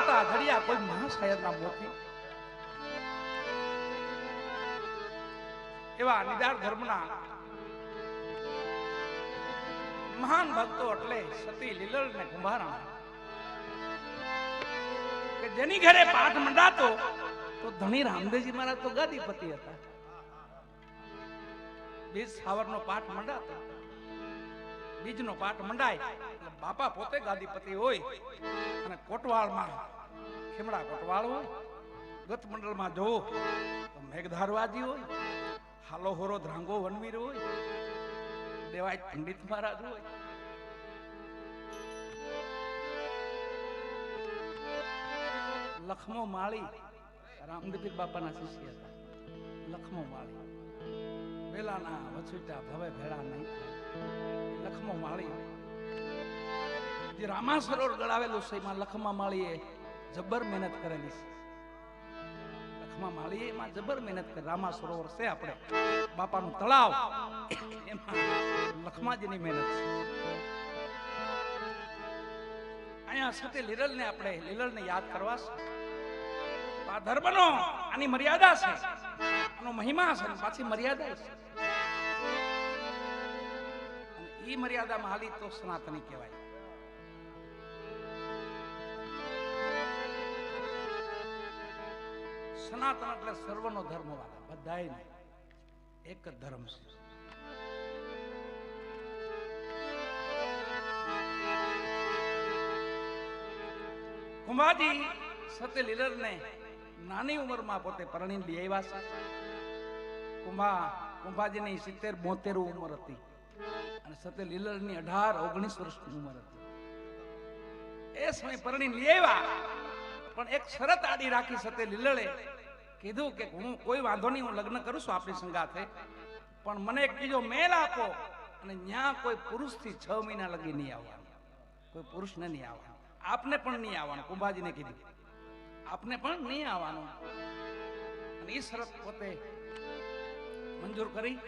જોતા ઘડિયા કોઈ મહાશાયરના મોતી એવા નિદાર ધર્મના મહાન ભક્તો એટલે સતી લીલળ ને કુંભારા કે જેની ઘરે પાઠ મંડાતો, તો ધણી રામદેવજી મહારાજ તો ગાદીપતિ હતા. બીજ સાવરનો પાઠ મંડાતો. બીજનો પાઠ મંડાય. એટલે બાપા પોતે ગાદીપતિ હોય. અને કોટવાળમાં, ખીમડા કોટવાળ હોય ગત મંડળમાં જોવો, તો મેઘધારવાજી હોય હાલો હોરો ધ્રાંગો વનવીર હોય દેવાય પંડિત મહારાજ હોય. લખમો માળી રામદેવી બાપાના શિષ્ય હતા. લખમો માળી. વેલાના વછુટા ભવે ભેળા નહીં. લખમો માળી જે રામા સરોવર ગળાવેલું છે, એમાં લખમા માળીએ જબર મહેનત કરેલી છે. લખમા માળીએ એમાં જબર મહેનત કરે રામા સરોવર છે આપણે. બાપાનું તળાવ, એમાં લખમાજીની મહેનત છે. અહીંયા સાથે લીલલને આપણે, લીલલને યાદ કરવા છે. આ ધર્મનો આની મર્યાદા છે. આનો મહિમા છે પાછી મર્યાદા છે. ઈ મર્યાદામાં હાલી તો સનાતની કહેવાય. સનાતન એટલે સર્વનો ધર્મ વાળા બધાય એક જ ધર્મ છે. કુંભાજી સત્ય લીલરને નાની ઉંમરમાં પોતે પરણી લઈ આવ્યા છે. કુંભા, કુંભાજીની સિત્તેર બોતેર ઉંમર હતી. અને સત્ય લીલરની અઢાર ઓગણીસ વર્ષની ઉંમર હતી. એ સમય પરણી લેવા, પણ એક શરત આડી રાખી સતે લીલળે કીધું કે હું કોઈ વાંધો નહીં, હું લગ્ન કરું છું, આપણી સંગાથે. પણ મને એક બીજો મેલ આપો અને ન્યા કોઈ પુરુષથી છ મહિના લગી નહીં આવવાનું. કોઈ પુરુષને નહીં આવવાનું. આપને પણ નહીં આવવાનું, કુંભાજીને કીધું. આપને પણ નહીં આવવાનું. અને એ શરત પોતે મંજૂર કરી.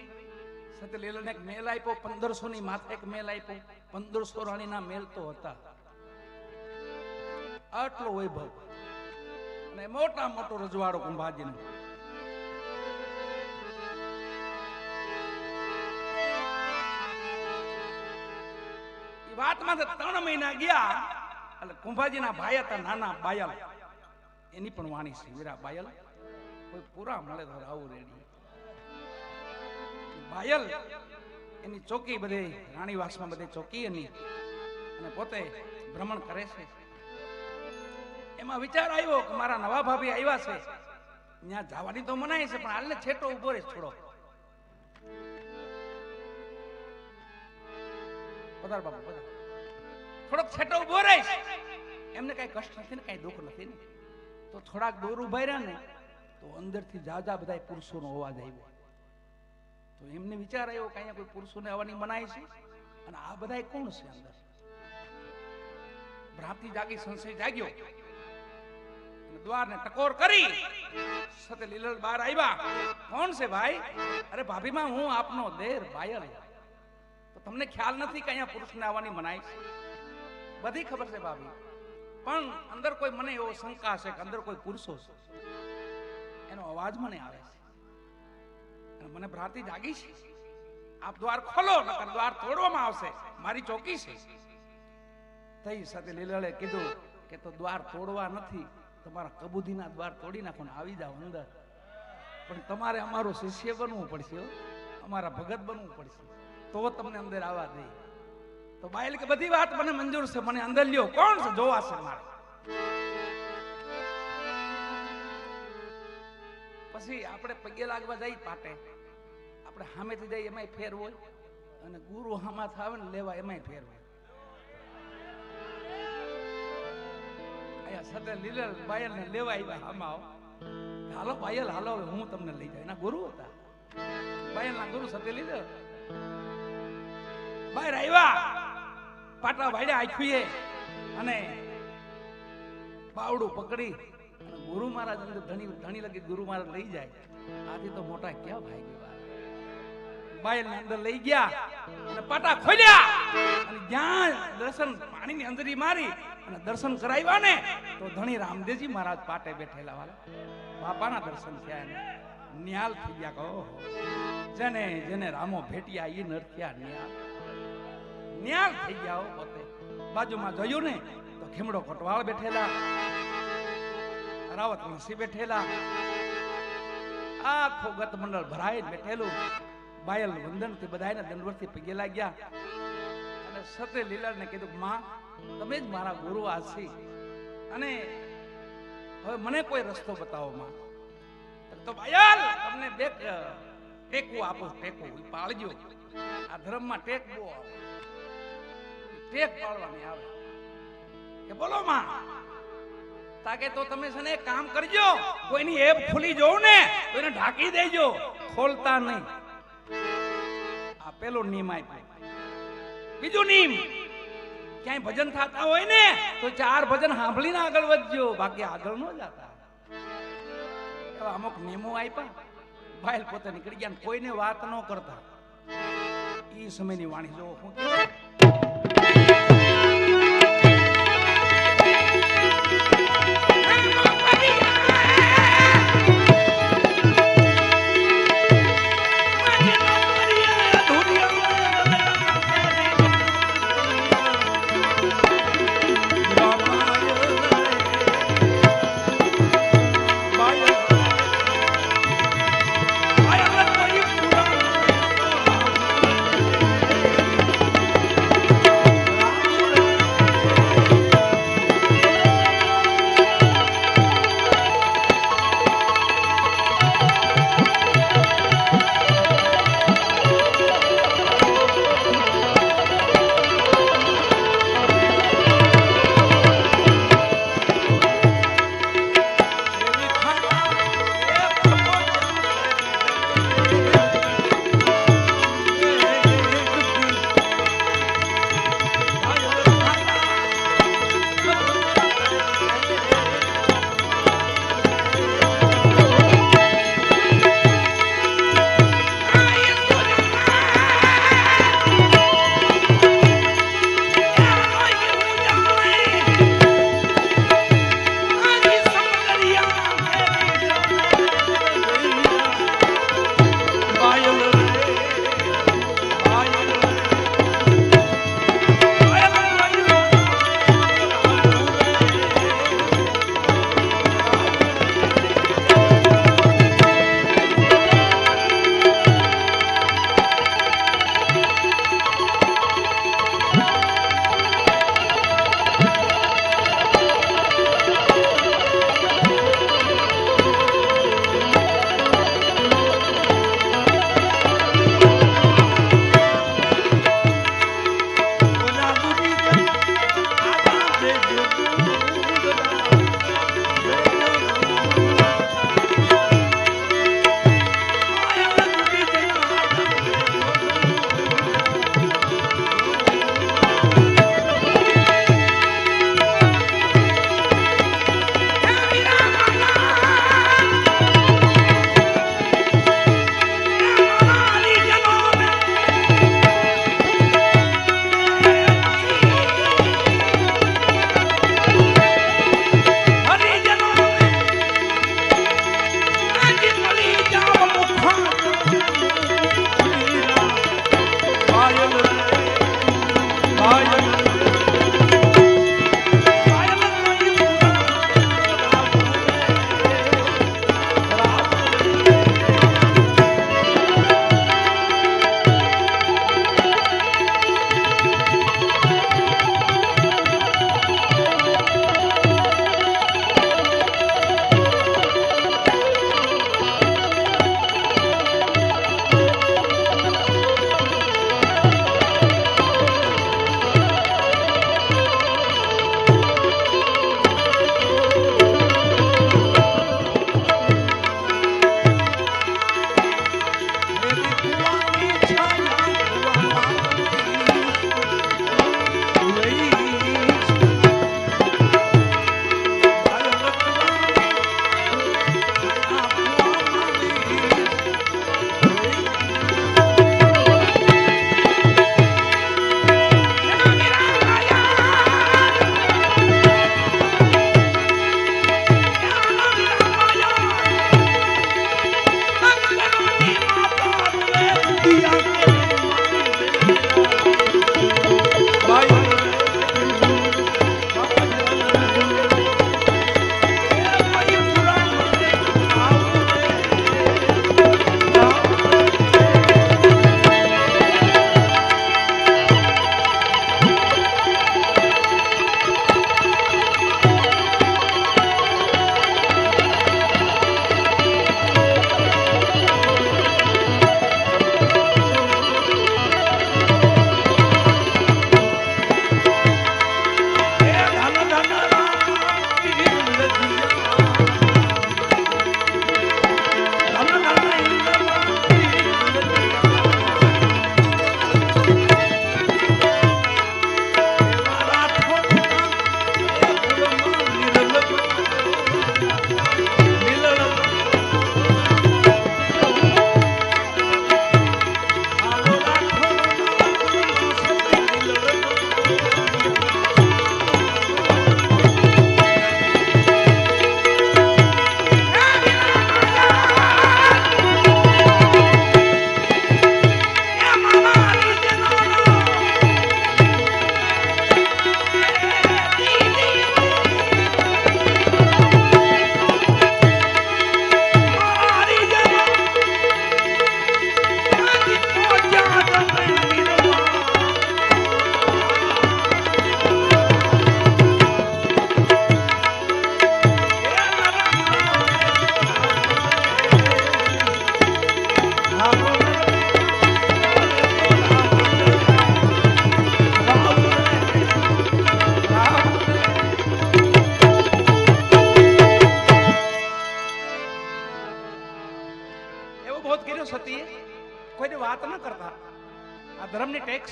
સત્યલીલાને એક મેલ આપ્યો પંદરસો ની માથે એક મેલ આપ્યો. પંદરસો રાણીના મેલ તો હતા. આટલો વૈભવ. અને મોટા મોટો રજવાડો કુંભાજીનો ઈ વાતમાં ત્રણ મહિના ગયા. એટલે કુંભાજીના ભાઈ હતા નાના બાયલ. એની પણ વાણી છે, વીરા બાયલ. કોઈ પૂરા મળે તો આવું રેડી. બાયલ એની ચોકી બધે રાણીવાસમાં બધે ચોકી એની. અને પોતે ભ્રમણ કરે છે. એમાં વિચાર આવ્યો કે મારા નવા ભાભી આવ્યા છે. ત્યાં જવાની તો મનાય છે, પણ હાલને છેટો ઊભો રહે છોડો પધાર બાબા પધાર. થોડોક છેટો ઊભો રહીશ એમને કઈ કષ્ટ નથી ને, કઈ દુઃખ નથી ને. તો થોડાક દૂર ઊભા રહ્યા ને, તો અંદરથી જાજા બધા પુરુષોનો અવાજ આવ્યો. તો એમને વિચાર આવ્યો કે અહીંયા કોઈ પુરુષોને આવવાની મનાય છે? અને આ બધા કોણ છે અંદર? ભ્રાંતિ જાગી, સંશય જાગ્યો. દ્વારને ટકોર કરી. સતે લીલલ બાર આવ્યા. કોણ છે ભાઈ? અરે ભાભીમાં હું આપનો દેર ભાયલ તો તમને ખ્યાલ નથી કે અહીંયા પુરુષને આવવાની મનાય છે? બધી ખબર છે ભાભી. પણ અંદર કોઈ મને એવો શંકા છે કે અંદર કોઈ પુરુષો છે? એનો અવાજ મને આવે. મને ભ્રાંતિ જાગી છે. આપ દ્વાર ખોલો, નકર દ્વાર તોડવામાં આવશે. મારી ચોકી છે. તઈ સાથે લીલળે કીધું કે તો દ્વાર તોડવા નથી, તમારા કબૂદીના દ્વાર તોડી નાખો ને આવી જાઓ અંદર. પણ તમારે અમારું શિષ્ય બનવું પડશે અમારા ભગત બનવું પડશે. તો તમને અંદર આવવા દે. તો બાયલ કે બધી વાત મને મંજૂર છે. મને અંદર લ્યો. કોણ છે? જોવા છે મારે. પછી આપણે પગે લાગવા જઈ પાટે. આપણે સામેથી જાય એમાંય ફેર હોય. અને ગુરુ હામા થાવે ને લેવા એમાંય ફેર હોય. અહીંયા સદે લીલર બાયલ ને લેવા આવ્યા હામા આવો. હાલો બાયલ, હાલો હું તમને લઈ જાય એના ગુરુ હતા. બાયલ ના ગુરુ સદે લીલે બહાર આવ્યા. પાટા વાડ્યા આખીએ અને બાવડું પકડી. ગુરુ મહારાજ અંદર ધણી ધણી લગી ગુરુ મહારાજ લઈ જાય. આથી તો મોટા ક્યાં ભાઈ ગયા બાયલને અંદર લઈ ગયા અને પાટા ખોલ્યા. અને જ્યાં દર્શન પાણીની અંદરી મારી અને દર્શન કરાવ્યા ને, તો ધણી રામદેવજી મહારાજ પાટે બેઠેલા વાલા. બાપાના દર્શન થયા ને નિહાલ થઈ ગયા કહો જેને જેને રામો ભેટ્યા એ નરથ્યા નિહાલ ન્યાલ થઈ ગયા હો પોતે. બાજુમાં જોયું ને, તો ખીમડો કોટવાળ બેઠેલા. રાવત ઋષિ બેઠેલા. આખો ગત મંડળ ભરાઈ બેઠેલું. બાયલ વંદનથી બધાને દંડવરથી પગે લાગ્યા અને સતે લીલાને કીધું, માં, તમે જ મારા ગુરુ આછી અને હવે મને કોઈ રસ્તો બતાવો, માં. તો બાયલ, તમને બે ટેકવું આપો ટેકવું પાળજો. આ ધર્મમાં ટેક બહુ આવે. ટેક પાડવાની આવે. કે બોલો, માં, તાકે તો તમે છે ને કામ કરજો. કોઈની એપ ખુલી જોઉં ને એને ઢાંકી દેજો. ખોલતા નહીં. પેલો નિયમ આપ્યો. બીજું નિયમ ક્યાંય ભજન થતા હોય ને, તો ચાર ભજન સાંભળીને આગળ વધજો. બાકી આગળ ન જતા. એવા અમુક નિયમો આપ્યા. ભાઈ પોતે નીકળી ગયા કોઈને વાત ન કરતા. એ સમયની વાણી જો હું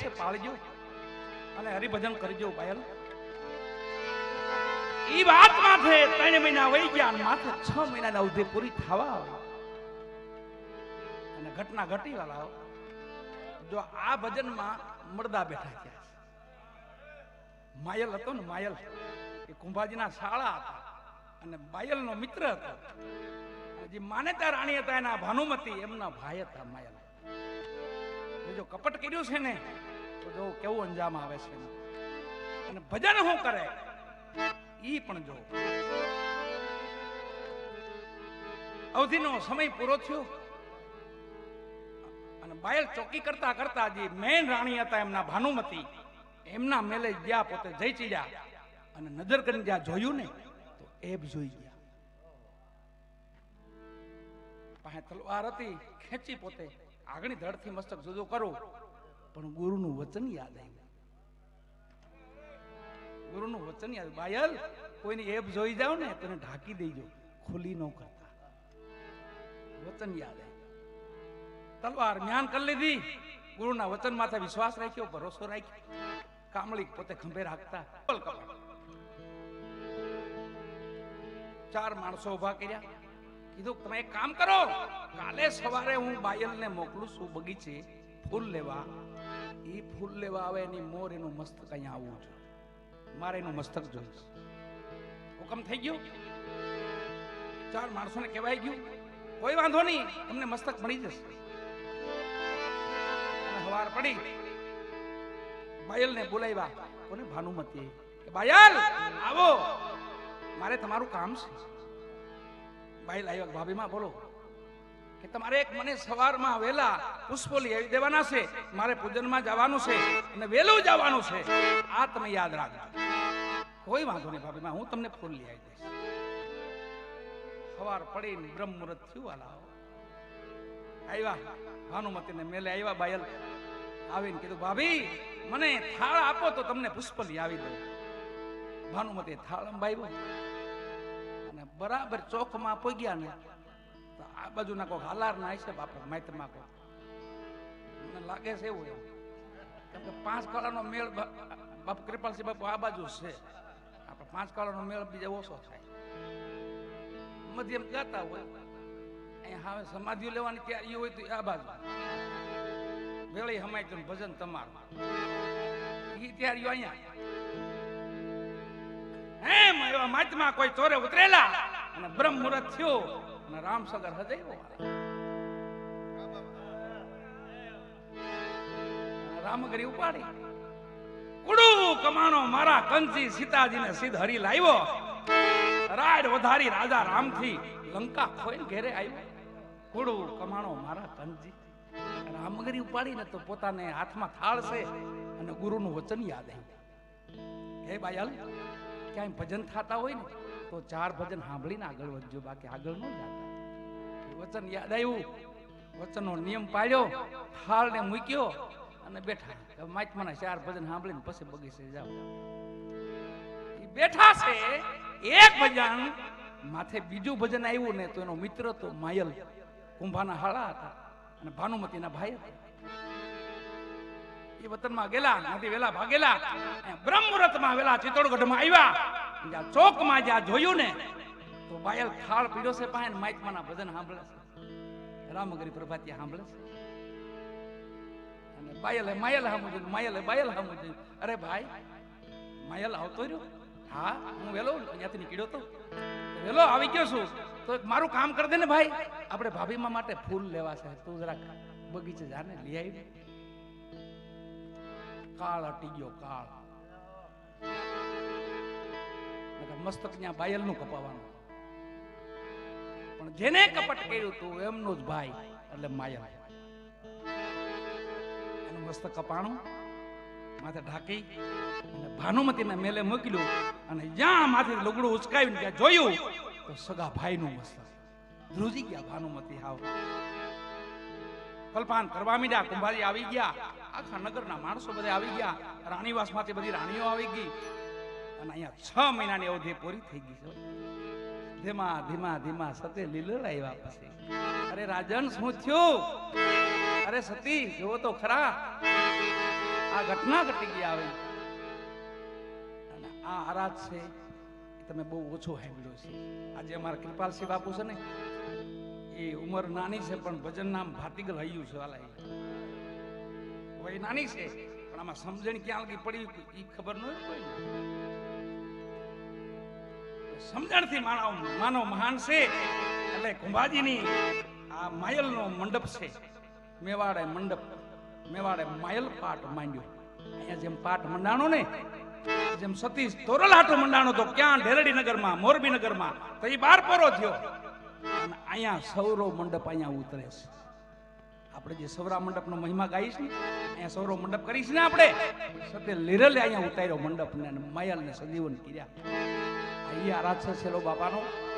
છે, પાળજો. અને હરિભજન કરજો બાયલ ઈ વાત માથે ત્રણ મહિના વહી ગયા માથે છ મહિનાની અવધિ પૂરી થવા અને ઘટના ઘટી વાળા જો આ ભજનમાં મરદા બેઠા છે. માયલ હતો ને, માયલ. એ કુંભાજીના શાળા હતા. અને બાયલનો મિત્ર હતો. જે માન્યતા રાણી હતા એના ભાનુમતી, એમના ભાઈ હતા માયલ. જો કપટ કર્યું છે ને જો કેવું અંજામ આવે છે અને ભજન શું કરે? ઈ પણ જો. અવધિનો સમય પૂરો થયો. અને બાયલ ચોકી કરતા કરતા જે મેન રાણી હતા એમના ભાનુમતી, એમના મેલે ગયા પોતે જઈ ચીડ્યા. અને નજર કરીને જ્યાં જોયું ને તો એબ જોઈ ગયા. પાસે તલવાર હતી, ખેંચી પોતે આગળની ધડથી મસ્તક જુદો કરો. પણ ગુરુનું વચન યાદ આવ્યું ગુરુનું વચન યાદ. બાયલ, કોઈની એબ જોઈ જાવ ને, તેને ઢાંકી દેજો. ખુલી ન કરતા. વચન યાદ આવ્યું તલવાર જ્ઞાન કરી લીધી. ગુરુના વચન માથે વિશ્વાસ રાખ્યો, ભરોસો રાખ્યો. કામળી પોતે ખંભે રાખતા. ચાર માણસો ઊભા કર્યા. કીધું, તમે એક કામ કરો. કાલે સવારે હું બાયલને મોકલું છું બગીચે. ફૂલ લેવા એ ફૂલ લેવા આવે એની મોર એનું મસ્તક અહીંયા આવવું છે મારે એનું મસ્તક જોઈશ હુકમ થઈ ગયો? ચાર માણસોને કહેવાય ગયું, કોઈ વાંધો નહીં તમને મસ્તક મળી જશે. હવાર પડી. બાયલને બોલાવ્યા કોને ભાનુમતી, કે બાયલ, આવો. મારે તમારું કામ છે. બાયલ આવ્યા, ભાભીમાં બોલો. કે તમારે એક મને સવારમાં વહેલા પુષ્પો લઈ આવી દેવાના છે, મારે પૂજનમાં જવાનું છે અને વહેલું જવાનું છે. આ તમે યાદ રાખજો. કોઈ વાંધો નહીં ભાભી હું તમને ફૂલ લઈ આવી દઈશ. સવાર પડીને બ્રહ્મ મુહૂર્ત થયું વાલા આવ્યા. ભાનુમતીને મેલે આવ્યા, બાયલ. આવીને કીધું, ભાભી, મને થાળ આપો તો તમને પુષ્પ લઈ આવી દઉં. ભાનુમતી થાળ અંબાવ્યો અને બરાબર ચોકમાં પગ્યા ને આ બાજુના કોઈ હાલાર ના છે બાપા માઇતમાં કોઈ મને લાગે છે એવું એવું કેમ કે પાંચ કાળાનો મેળ બાપુ કૃપાલસિંહ બાપુ આ બાજુ છે. આપણે પાંચ કાળાનો મેળ બીજા ઓછો થાય. મધ્યમ ગાતા હોય અહીંયા હવે સમાધિઓ લેવાની તૈયારી હોય તો આ બાજુ. વેળી હમાય તો ભજન તમારું. એ તૈયારીઓ અહીંયા. એમ એવા માચમાં કોઈ ચોરે ઉતરેલા. અને બ્રહ્મ મુહૂર્ત થયો. અને રામસગર હૃદય રામગરી ઉપાડી. કુડુ કમાણો મારા કંચી સીતાજીને સીધ હરી લાવ્યો. રાડ વધારી રાજા રામથી લંકા ખોઈને ઘેરે આવ્યો. કુડુ કમાણો મારા કંચી. રામગરી ઉપાડીને તો પોતાને હાથમાં થાળ છે અને ગુરુનું વચન યાદ આવ્યું. હે બાયલ, ક્યાંય ભજન થતા હોય ને તો ચાર ભજન સાંભળીને આગળ વધજો, બાકી આગળ ન જતા. વચન યાદ આવ્યું. વચનનો નિયમ પાડ્યો થાળને મૂક્યો અને બેઠા. માચમાના ચાર ભજન સાંભળીને પછી બગીચે જાવ બેઠા છે, એક ભજન, માથે બીજું ભજન આવ્યું ને તો એનો મિત્ર તો માયલ, કુંભાના હાળા હતા અને ભાનુમતીના ભાઈ હતા. એ વતનમાં ગેલા નથી વેલા ભાગેલા બ્રહ્મ મુહૂર્તમાં વેલા ચિત્તોડગઢમાં આવ્યા. ચોકમાં જ્યાં જોયું ને, તો બાયલ ખાળ પીડ્યો છે પાસે માઇકમાના ભજન સાંભળે છે. રામગરી પ્રભાતી સાંભળે છે. અને બાયલે માયલ સામું જોયું, માયલે બાયલ સામું જોયું. અરે ભાઈ, માયલ આવતો રહ્યો? હા, હું વેલો ત્યાંથી નીકળ્યો તો. વેલો આવી ગયો છું. તો મારું કામ કરી દે ને ભાઈ. આપણે ભાભીમાં માટે ફૂલ લેવા છે તું જરાક બગીચે જાને લઈ આવી. કાળ અટી ગયો, કાળ. મસ્તક ત્યાં બાયલનું કપાવાનું. પણ જેને કપટ કર્યું તું, એમનો જ ભાઈ એટલે માયલ. એનું મસ્તક કપાણું, માથે ઢાંકી અને ભાનુમતીને મેલે મોકલ્યું અને જ્યાં માથે લુગડું ઉચકાવ્યું ત્યાં જોયું, તો સગા ભાઈનું મસ્તક. ધ્રુજી ગયા ભાનુમતી હાવ. કલ્પાન કરવા મીડ્યા, કુંભારી આવી ગયા. આખા નગરના માણસો બધા આવી ગયા. રાણીવાસમાંથી બધી રાણીઓ આવી ગઈ. અને અહીંયા છ મહિનાની અવધિ પૂરી થઈ ગઈ છે. ધીમા ધીમા ધીમા સતે લીલડ આવ્યા પછી. અરે રાજન, શું થયું? અરે સતી, જુઓ તો ખરા. આ ઘટના ઘટી ગઈ આવી. અને આ આરાધ છે તમે બહુ ઓછો સાંભળ્યો છે. આજે અમારા કૃપાલસિંહ બાપુ છે ને, એ ઉંમર નાની છે, પણ ભજન નામ ભાતીગલ હૈયું છે વાલા. વય નાની છે, પણ આમાં સમજણ ક્યાં લગી પડી, એ ખબર ન હોય કોઈને. સમજણથી માનવ માનવ મહાન છે. એટલે કુંભાજીની આ માયલનો મંડપ છે. મેવાડે મંડપ, મેવાડે માયલ પાટ માંડ્યો. અહીંયા જેમ પાટ મંડાણો ને, જેમ સતીશ તોરલ હાટો મંડાણો તો ક્યાં ઢેરડી નગરમાં, મોરબી નગરમાં, તો એ બાર પરો થયો. અને અહીંયા સૌરો મંડપ અહીંયા ઉતરે છે. આપણે જે સૌરા મંડપનો મહિમા ગાઈશ ને, અહીંયા સૌરો મંડપ કરીશ ને આપણે, સતે લીરલે અહીંયા ઉતાર્યો મંડપ ને માયલ ને સજીવન કર્યા. ઈ આરાધ છે છેલ્લો બાપાનો.